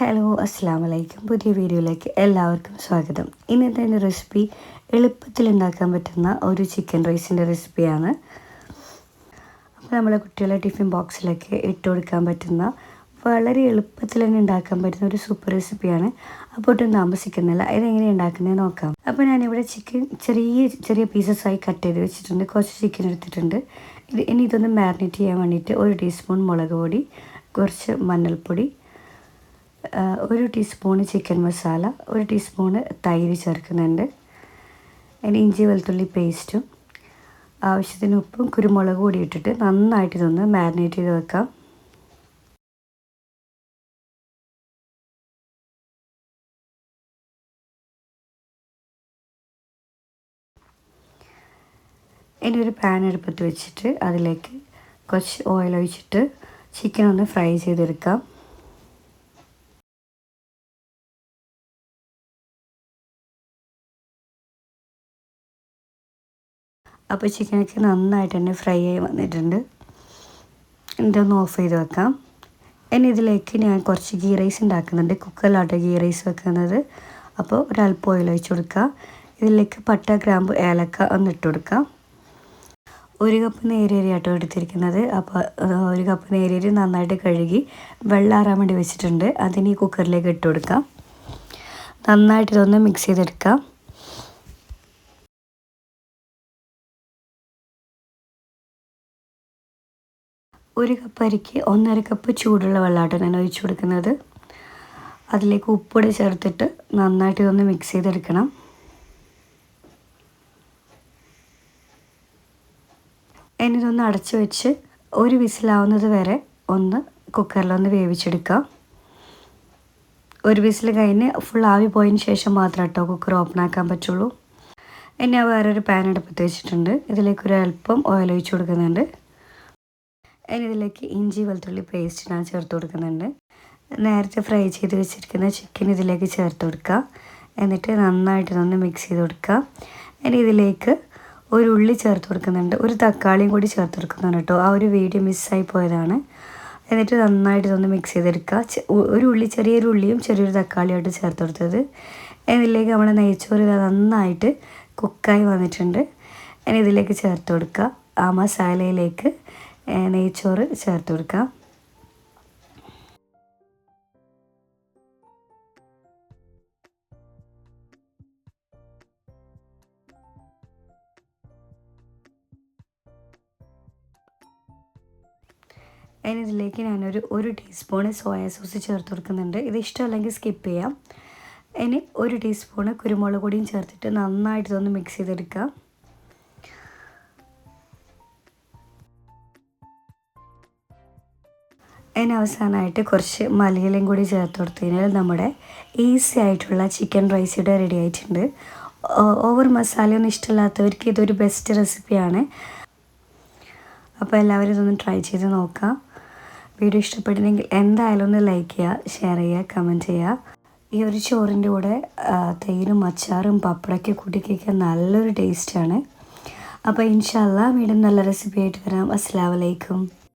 Hello അസ്സാം വലൈക്കും പുതിയ വീഡിയോയിലേക്ക് എല്ലാവർക്കും സ്വാഗതം. ഇന്നത്തെ എന്റെ റെസിപ്പി എളുപ്പത്തിൽ ഉണ്ടാക്കാൻ പറ്റുന്ന ഒരു ചിക്കൻ റൈസിന്റെ റെസിപ്പിയാണ് അപ്പോൾ നമ്മളെ കുട്ടികളെ ടിഫിൻ ബോക്സിലേക്ക് ഇട്ട് കൊടുക്കാൻ പറ്റുന്ന വളരെ എളുപ്പത്തിൽ തന്നെ ഉണ്ടാക്കാൻ പറ്റുന്ന ഒരു സൂപ്പർ റെസിപ്പിയാണ് അപ്പോൾ ഒട്ടും താമസിക്കുന്നില്ല ഇതെങ്ങനെ ഉണ്ടാക്കുന്നത് നോക്കാം. അപ്പോൾ ഞാനിവിടെ ചിക്കൻ ചെറിയ ചെറിയ പീസസ് ആയി കട്ട് ചെയ്ത് വെച്ചിട്ടുണ്ട്. കുറച്ച് ചിക്കൻ എടുത്തിട്ടുണ്ട്. ഇനി ഇതൊന്ന് മാരിനേറ്റ് ചെയ്യാൻ വേണ്ടിയിട്ട് ഒരു ടീസ്പൂൺ മുളക് പൊടി കുറച്ച് മഞ്ഞൾപ്പൊടി ഒരു ടീസ്പൂണ് ചിക്കൻ മസാല ഒരു ടീസ്പൂണ് തൈര് ചേർക്കുന്നുണ്ട്. അതിന് ഇഞ്ചി വെളുത്തുള്ളി പേസ്റ്റും ആവശ്യത്തിന് ഉപ്പും കുരുമുളക് കൂടി ഇട്ടിട്ട് നന്നായിട്ട് ഇതൊന്ന് മാരിനേറ്റ് ചെയ്ത് വെക്കാം. ഇനി ഒരു പാൻ എടുപ്പത്ത് വെച്ചിട്ട് അതിലേക്ക് കുറച്ച് ഓയിൽ ഒഴിച്ചിട്ട് ചിക്കൻ ഒന്ന് ഫ്രൈ ചെയ്തെടുക്കാം. അപ്പോൾ ചിക്കനൊക്കെ നന്നായിട്ട് തന്നെ ഫ്രൈ ആയി വന്നിട്ടുണ്ട്. ഇതൊന്ന് ഓഫ് ചെയ്ത് വെക്കാം. ഇനി ഇതിലേക്ക് ഞാൻ കുറച്ച് ഗീ റൈസ് ഉണ്ടാക്കുന്നുണ്ട്. കുക്കറിലാട്ടോ ഗീ റൈസ് വെക്കുന്നത്. അപ്പോൾ ഒരല്പം ഓയിൽ ഒഴിച്ച് കൊടുക്കുക ഇതിലേക്ക് പട്ട ഗ്രാമ്പ് ഏലക്ക ഒന്ന് ഇട്ട് കൊടുക്കാം. ഒരു കപ്പ് നേരിയരി ആട്ടോ എടുത്തിരിക്കുന്നത് അപ്പോൾ ഒരു കപ്പ് നേരിയരി നന്നായിട്ട് കഴുകി വെള്ളാറാൻ വേണ്ടി വെച്ചിട്ടുണ്ട്. അതിന് ഈ കുക്കറിലേക്ക് ഇട്ട് കൊടുക്കാം. നന്നായിട്ട് ഇതൊന്ന് മിക്സ് ചെയ്തെടുക്കാം. ഒരു കപ്പ് അരിക്ക് ഒന്നര കപ്പ് ചൂടുള്ള വെള്ളമാട്ടോ ഞാൻ ഒഴിച്ചു കൊടുക്കുന്നത്. അതിലേക്ക് ഉപ്പൊടി ചേർത്തിട്ട് നന്നായിട്ട് ഇതൊന്ന് മിക്സ് ചെയ്തെടുക്കണം. എന്നിതൊന്ന് അടച്ചു വെച്ച് ഒരു വിസിലാവുന്നത് വരെ ഒന്ന് കുക്കറിലൊന്ന് വേവിച്ചെടുക്കാം ഒരു വിസിൽ കഴിഞ്ഞ് ഫുൾ ആവി പോയതിന് ശേഷം മാത്രം കേട്ടോ കുക്കർ ഓപ്പൺ ആക്കാൻ പറ്റുള്ളൂ. ഇനി വേറൊരു പാൻ അടുപ്പത്ത് വെച്ചിട്ടുണ്ട്. ഇതിലേക്ക് ഒരു അല്പം ഓയിൽ ഒഴിച്ചു കൊടുക്കുന്നുണ്ട്. ഇനി ഇതിലേക്ക് ഇഞ്ചി വെളുത്തുള്ളി പേസ്റ്റ് ഞാൻ ചേർത്ത് കൊടുക്കുന്നുണ്ട്. നേരത്തെ ഫ്രൈ ചെയ്ത് വെച്ചിരിക്കുന്ന ചിക്കൻ ഇതിലേക്ക് ചേർത്ത് കൊടുക്കുക. എന്നിട്ട് നന്നായിട്ട് നന്ന് മിക്സ് ചെയ്ത് കൊടുക്കുക. ഇനി ഇതിലേക്ക് ഒരു ഉള്ളി ചേർത്ത് കൊടുക്കുന്നുണ്ട്. ഒരു തക്കാളിയും കൂടി ചേർത്ത് കൊടുക്കുന്നുണ്ട് കേട്ടോ. ആ ഒരു വീഡിയോ മിസ്സായി പോയതാണ്. എന്നിട്ട് നന്നായിട്ട് ഇതൊന്ന് മിക്സ് ചെയ്തെടുക്കുക. ഒരു ഉള്ളി ചെറിയൊരു ഉള്ളിയും ചെറിയൊരു തക്കാളിയായിട്ട് ചേർത്ത് കൊടുത്തത്. ഇതിലേക്ക് നമ്മുടെ നെയ്ച്ചോറ് നന്നായിട്ട് കുക്കായി വന്നിട്ടുണ്ട്. ഇനി ഇതിലേക്ക് ചേർത്ത് കൊടുക്കുക. ആ മസാലയിലേക്ക് നെയ്ച്ചോറ് ചേർത്ത് കൊടുക്കാം. ഇനി ഞാനൊരു ഒരു ടീസ്പൂണ് സോയ സോസ് ചേർത്ത് കൊടുക്കുന്നുണ്ട്. ഇത് ഇഷ്ടമല്ലെങ്കിൽ സ്കിപ്പ് ചെയ്യാം. ഇനി ഒരു ടീസ്പൂണ് കുരുമുളക് പൊടിയും ചേർത്തിട്ട് നന്നായിട്ട് ഇതൊന്ന് മിക്സ് ചെയ്തെടുക്കാം. അതിന് അവസാനമായിട്ട് കുറച്ച് മലയിലും കൂടി ചേർത്ത് കൊടുത്തു കഴിഞ്ഞാൽ നമ്മുടെ ഈസി ആയിട്ടുള്ള ചിക്കൻ റൈസ് ഇവിടെ റെഡി ആയിട്ടുണ്ട്. ഓവർ മസാലയൊന്നും ഇഷ്ടമില്ലാത്തവർക്ക് ഇതൊരു ബെസ്റ്റ് റെസിപ്പിയാണ് അപ്പോൾ എല്ലാവരും ഇതൊന്ന് ട്രൈ ചെയ്ത് നോക്കാം. വീഡിയോ ഇഷ്ടപ്പെട്ടില്ലെങ്കിൽ എന്തായാലും ഒന്ന് ലൈക്ക് ചെയ്യുക ഷെയർ ചെയ്യുക കമന്റ് ചെയ്യുക ഈ ഒരു ചോറിന്റെ കൂടെ തൈരും അച്ചാറും പപ്പടമൊക്കെ കൂട്ടി കഴിക്കാൻ നല്ലൊരു ടേസ്റ്റാണ് അപ്പോൾ ഇൻഷാല്ല വീണ്ടും നല്ല റെസിപ്പി ആയിട്ട് വരാം. അസ്സാം വലൈക്കും